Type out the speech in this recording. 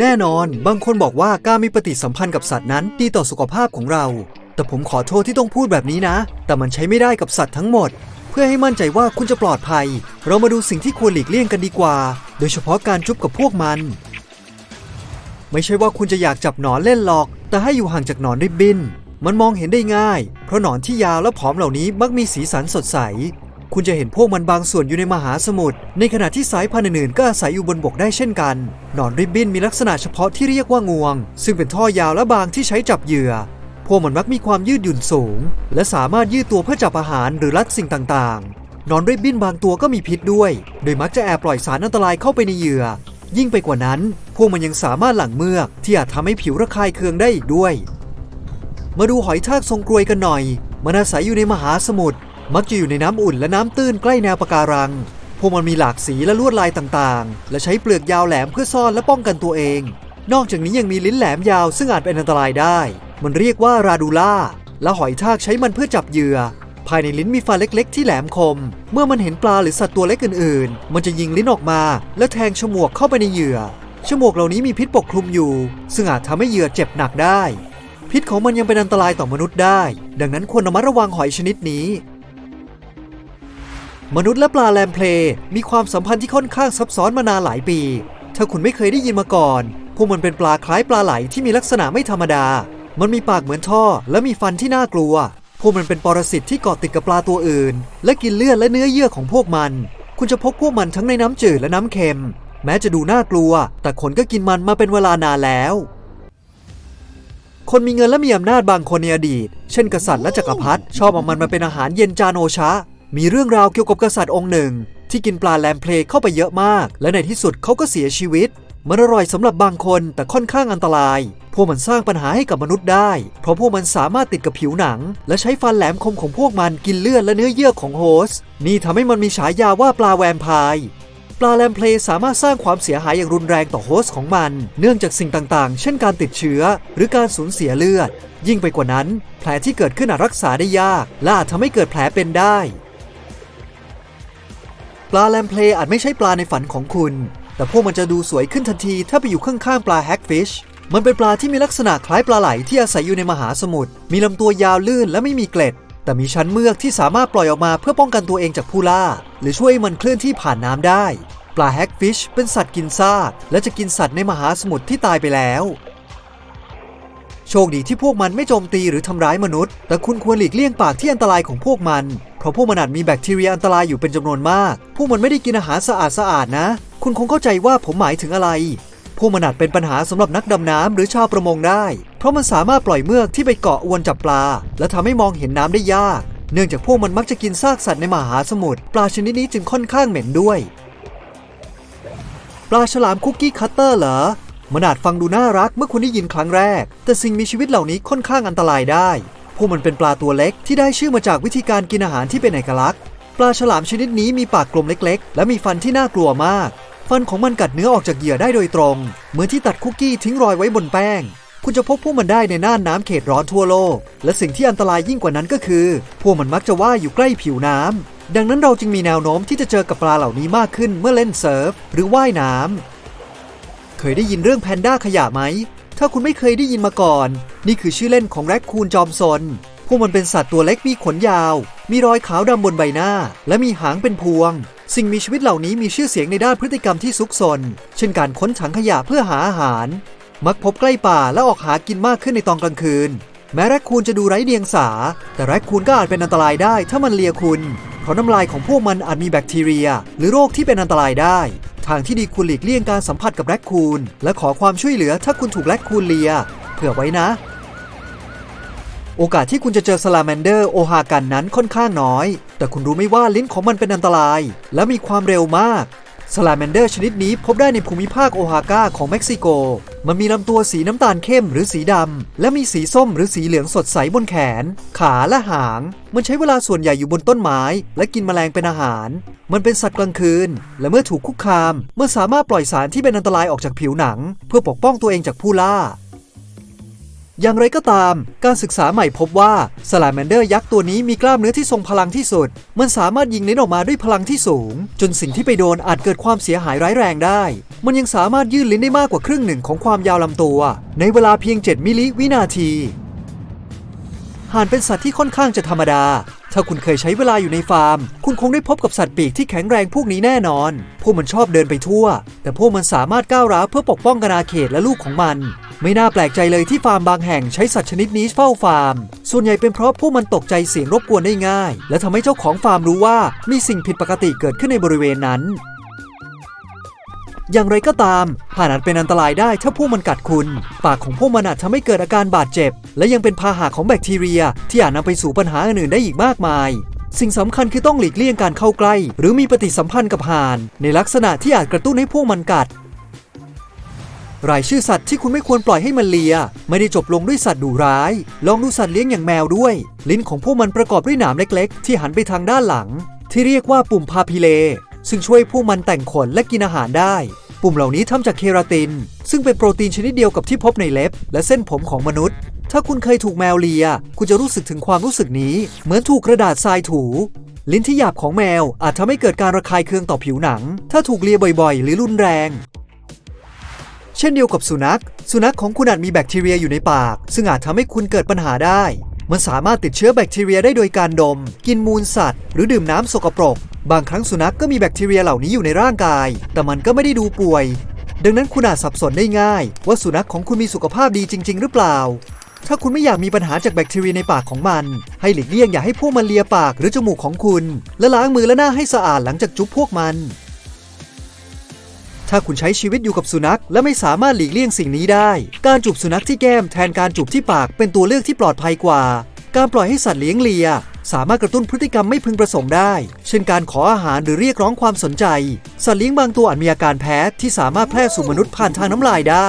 แน่นอน บางคนบอกว่าการมีปฏิสัมพันธ์กับสัตว์นั้นดีต่อสุขภาพของเรา แต่ผมขอโทษที่ต้องพูดแบบนี้นะ แต่มันใช้ไม่ได้กับสัตว์ทั้งหมด เพื่อให้มั่นใจว่าคุณจะปลอดภัย เรามาดูสิ่งที่ควรหลีกเลี่ยงกันดีกว่า โดยเฉพาะการจุ๊บกับพวกมัน ไม่ใช่ว่าคุณจะอยากจับหนอนเล่นหรอก แต่ให้อยู่ห่างจากหนอนริบบิน มันมองเห็นได้ง่าย เพราะหนอนที่ยาวและผอมเหล่านี้มักมีสีสันสดใส คุณจะเห็นพวกมันบางส่วนอยู่ในมหาสมุทร ในขณะที่สายพันธุ์อื่นๆก็อาศัยอยู่บนบกได้เช่นกัน หนอนริบบิ้นมีลักษณะเฉพาะที่เรียกว่างวง ซึ่งเป็นท่อยาวและบางที่ใช้จับเหยื่อ พวกมันมักมีความยืดหยุ่นสูง และสามารถยืดตัวเพื่อจับอาหารหรือรัดสิ่งต่างๆ นอนริบบิ้นบางตัวก็มีพิษด้วย โดยมักจะแอบปล่อยสารอันตรายเข้าไปในเหยื่อ ยิ่งไปกว่านั้น พวกมันยังสามารถหลั่งเมือกที่อาจทำให้ผิวระคายเคืองได้อีกด้วย มาดูหอยทากทรงกรวยกันหน่อย มันอาศัยอยู่ในมหาสมุทร มักจะอยู่ในน้ำอุ่นและน้ำตื้นใกล้แนวปะการัง พวกมันมีหลากสีและลวดลายต่างๆ และใช้เปลือกยาวแหลมเพื่อซ่อนและป้องกันตัวเอง นอกจากนี้ยังมีลิ้นแหลมยาวซึ่งอาจเป็นอันตรายได้ มันเรียกว่าราดูล่า และหอยทากใช้มันเพื่อจับเหยื่อ ภายในลิ้นมีฟันเล็ก ๆ ที่แหลมคม เมื่อมันเห็นปลาหรือสัตว์ตัวเล็กอื่นๆ มันจะยิงลิ้นออกมา และแทงฉมวกเข้าไปในเหยื่อ ฉมวกเหล่านี้มีพิษปกคลุมอยู่ ซึ่งอาจทำให้เหยื่อเจ็บหนักได้ พิษของมันยังเป็นอันตรายต่อมนุษย์ได้ ดังนั้นควรระมัดระวังหอยชนิดนี้ มนุษย์และปลาแลมเพลมีความสัมพันธ์ที่ค่อนข้างซับซ้อนมานานหลายปี ถ้าคุณไม่เคยได้ยินมาก่อน พวกมันเป็นปลาคล้ายปลาไหลที่มีลักษณะไม่ธรรมดา มันมีปากเหมือนท่อ และมีฟันที่น่ากลัว พวกมันเป็นปรสิตที่เกาะติดกับปลาตัวอื่น และกินเลือดและเนื้อเยื่อของพวกมัน คุณจะพบพวกมันทั้งในน้ำจืดและน้ำเค็ม แม้จะดูน่ากลัว แต่คนก็กินมันมาเป็นเวลานานแล้ว คนมีเงินและมีอำนาจบางคนในอดีต เช่น กษัตริย์และจักรพรรดิชอบเอามันมาเป็นอาหารเย็นจานโอชะ มีเรื่องราวเกี่ยวกับกษัตริย์องค์หนึ่ง ที่กินปลาแลมเพลเข้าไปเยอะมาก และในที่สุดเขาก็เสียชีวิต มันอร่อยสำหรับบางคนแต่ค่อนข้างอันตราย พวกมันสร้างปัญหาให้กับมนุษย์ได้ เพราะพวกมันสามารถติดกับผิวหนัง และใช้ฟันแหลมคมของพวกมันกินเลือดและเนื้อเยื่อของโฮสต์นี่ทำให้มันมีฉายาว่าปลาแวมไพร์ปลาแลมเพลสามารถสร้างความเสียหายอย่างรุนแรงต่อโฮสต์ของมัน เนื่องจากสิ่งต่างๆ เช่นการติดเชื้อ หรือการสูญเสียเลือด ยิ่งไปกว่านั้น แผลที่เกิดขึ้นอาจรักษาได้ยาก และอาจทำให้เกิดแผลเป็นได้ ปลาแลมเพลย์อาจไม่ใช่ปลาในฝันของคุณ แต่พวกมันจะดูสวยขึ้นทันทีถ้าไปอยู่ข้างๆปลาแฮกฟิชมันเป็นปลาที่มีลักษณะคล้ายปลาไหลที่อาศัยอยู่ในมหาสมุทร มีลำตัวยาวลื่นและไม่มีเกล็ด แต่มีชั้นเมือกที่สามารถปล่อยออกมาเพื่อป้องกันตัวเองจากผู้ล่า หรือช่วยมันเคลื่อนที่ผ่านน้ำได้ ปลาแฮกฟิชเป็นสัตว์กินซากและจะกินสัตว์ในมหาสมุทรที่ตายไปแล้ว โชคดีที่พวกมันไม่โจมตีหรือทำร้ายมนุษย์ แต่คุณควรหลีกเลี่ยงปากที่อันตรายของพวกมัน เพราะพวกมันอาจมีแบคทีเรียอันตรายอยู่เป็นจำนวนมาก พวกมันไม่ได้กินอาหารสะอาดสะอาดๆนะ คุณคงเข้าใจว่าผมหมายถึงอะไร พวกมันอาจเป็นปัญหาสำหรับนักดำน้ำหรือชาวประมงได้ เพราะมันสามารถปล่อยเมือกที่ไปเกาะอวนจับปลา และทำให้มองเห็นน้ำได้ยาก เนื่องจากพวกมันมักจะกินซากสัตว์ในมหาสมุทร ปลาชนิดนี้จึงค่อนข้างเหม็นด้วย ปลาฉลามคุกกี้คัตเตอร์เหรอ มันอาจฟังดูน่ารักเมื่อคุณได้ยินครั้งแรก แต่สิ่งมีชีวิตเหล่านี้ค่อนข้างอันตรายได้ พวกมันเป็นปลาตัวเล็กที่ได้ชื่อมาจากวิธีการกินอาหารที่เป็นเอกลักษณ์ ปลาฉลามชนิดนี้มีปากกลมเล็ก ๆ และมีฟันที่น่ากลัวมาก ฟันของมันกัดเนื้อออกจากเหยื่อได้โดยตรง เหมือนที่ตัดคุกกี้ทิ้งรอยไว้บนแป้ง คุณจะพบพวกมันได้ในน่านน้ำเขตร้อนทั่วโลก และสิ่งที่อันตรายยิ่งกว่านั้นก็คือ พวกมันมักจะว่ายอยู่ใกล้ผิวน้ำดังนั้นเราจึงมีแนวโน้มที่จะเจอกับปลาเหล่านี้มากขึ้นเมื่อเล่นเซิร์ฟหรือว่ายน้ำ เคยได้ยินเรื่องแพนด้าขยะไหม ถ้าคุณไม่เคยได้ยินมาก่อน นี่คือชื่อเล่นของแรคคูนจอมซน พวกมันเป็นสัตว์ตัวเล็กมีขนยาว มีรอยขาวดำบนใบหน้า และมีหางเป็นพวง สิ่งมีชีวิตเหล่านี้มีชื่อเสียงในด้านพฤติกรรมที่ซุกซน เช่นการค้นถังขยะเพื่อหาอาหาร มักพบใกล้ป่าและออกหากินมากขึ้นในตอนกลางคืน แม้แรคคูนจะดูไร้เดียงสา แต่แรคคูนก็อาจเป็นอันตรายได้ถ้ามันเลียคุณ เพราะน้ำลายของพวกมันอาจมีแบคทีเรีย หรือโรคที่เป็นอันตรายได้ ทางที่ดีควรหลีกเลี่ยงการสัมผัสกับแรคคูน และขอความช่วยเหลือถ้าคุณถูกแรคคูนเลีย เผื่อไว้นะ โอกาสที่คุณจะเจอสลาแมนเดอร์โอฮากันนั้นค่อนข้างน้อย แต่คุณรู้ไม่ว่าลิ้นของมันเป็นอันตราย และมีความเร็วมาก สลาแมนเดอร์ชนิดนี้พบได้ในภูมิภาคโอฮาก้าของเม็กซิโก มันมีลำตัวสีน้ำตาลเข้มหรือสีดำ และมีสีส้มหรือสีเหลืองสดใสบนแขน ขาและหาง มันใช้เวลาส่วนใหญ่อยู่บนต้นไม้ และกินแมลงเป็นอาหาร มันเป็นสัตว์กลางคืน และเมื่อถูกคุกคามเมื่อสามารถปล่อยสารที่เป็นอันตรายออกจากผิวหนัง เพื่อปกป้องตัวเองจากผู้ล่า อย่างไรก็ตาม การศึกษาใหม่พบว่าสลาแมนเดอร์ยักษ์ตัวนี้มีกล้ามเนื้อที่ทรงพลังที่สุด มันสามารถยิงเน้นออกมาด้วยพลังที่สูง จนสิ่งที่ไปโดนอาจเกิดความเสียหายร้ายแรงได้ มันยังสามารถยืดลิ้นได้มากกว่าครึ่งหนึ่งของความยาวลำตัว ในเวลาเพียง 7 มิลลิวินาทีห่านเป็นสัตว์ที่ค่อนข้างจะธรรมดา ถ้าคุณเคยใช้เวลาอยู่ในฟาร์ม คุณคงได้พบกับสัตว์ปีกที่แข็งแรงพวกนี้แน่นอน พวกมันชอบเดินไปทั่ว แต่พวกมันสามารถก้าวร้าวเพื่อปกป้องกนาเขตและลูกของมัน ไม่น่าแปลกใจเลยที่ฟาร์มบางแห่งใช้สัตว์ชนิดนี้เฝ้าฟาร์ม ส่วนใหญ่เป็นเพราะพวกมันตกใจเสียงรบกวนได้ง่าย และทำให้เจ้าของฟาร์มรู้ว่ามีสิ่งผิดปกติเกิดขึ้นในบริเวณนั้น อย่างไรก็ตามห่านอาจเป็นอันตรายได้ถ้าพวกมันกัดคุณ ปากของพวกมันอาจทำให้เกิดอาการบาดเจ็บ และยังเป็นพาหะของแบคทีเรีย ที่อาจนำไปสู่ปัญหาอื่นๆได้อีกมากมายสิ่งสำคัญคือต้องหลีกเลี่ยงการเข้าใกล้ หรือมีปฏิสัมพันธ์กับห่าน ในลักษณะที่อาจกระตุ้นให้พวกมันกัด รายชื่อสัตว์ที่คุณไม่ควรปล่อยให้มันเลีย ไม่ได้จบลงด้วยสัตว์ดุร้าย ลองดูสัตว์เลี้ยงอย่างแมวด้วย ลิ้นของพวกมันประกอบด้วยหนามเล็ก ๆ ที่หันไปทางด้านหลัง ที่เรียกว่าปุ่มพาพิเล ซึ่งช่วยพวกมันแต่งขนและกินอาหารได้ ปุ่มเหล่านี้ทำจากเคราติน ซึ่งเป็นโปรตีนชนิดเดียวกับที่พบในเล็บ และเส้นผมของมนุษย์ ถ้าคุณเคยถูกแมวเลีย คุณจะรู้สึกถึงความรู้สึกนี้ เหมือนถูกกระดาษทรายถูลิ้นที่หยาบของแมวอาจทำให้เกิดการระคายเคืองต่อผิวหนัง ถ้าถูกเลียบ่อยๆ หรือรุนแรง เช่นเดียวกับสุนัข สุนัขของคุณอาจมีแบคทีเรียอยู่ในปาก ซึ่งอาจทำให้คุณเกิดปัญหาได้ มันสามารถติดเชื้อแบคทีเรียได้โดยการดม กินมูลสัตว์ หรือดื่มน้ำสกปรก บางครั้งสุนัขก็มีแบคทีเรียเหล่านี้อยู่ในร่างกาย แต่มันก็ไม่ได้ดูป่วย ดังนั้นคุณอาจสับสนได้ง่าย ว่าสุนัขของคุณมีสุขภาพดีจริง ๆ หรือเปล่า ถ้าคุณไม่อยากมีปัญหาจากแบคทีเรียในปากของมัน ให้หลีกเลี่ยงอย่าให้พวกมันเลียปากหรือจมูกของคุณ และล้างมือและหน้าให้สะอาดหลังจากจุ๊บพวกมัน ถ้าคุณใช้ชีวิตอยู่กับสุนัข และไม่สามารถหลีกเลี่ยงสิ่งนี้ได้ การจูบสุนัขที่แก้มแทนการจูบที่ปากเป็นตัวเลือกที่ปลอดภัยกว่า การปล่อยให้สัตว์เลี้ยงเลีย สามารถกระตุ้นพฤติกรรมไม่พึงประสงค์ได้ เช่นการขออาหารหรือเรียกร้องความสนใจ สัตว์เลี้ยงบางตัวอาจมีอาการแพ้ที่สามารถแพร่สู่มนุษย์ผ่านทางน้ำลายได้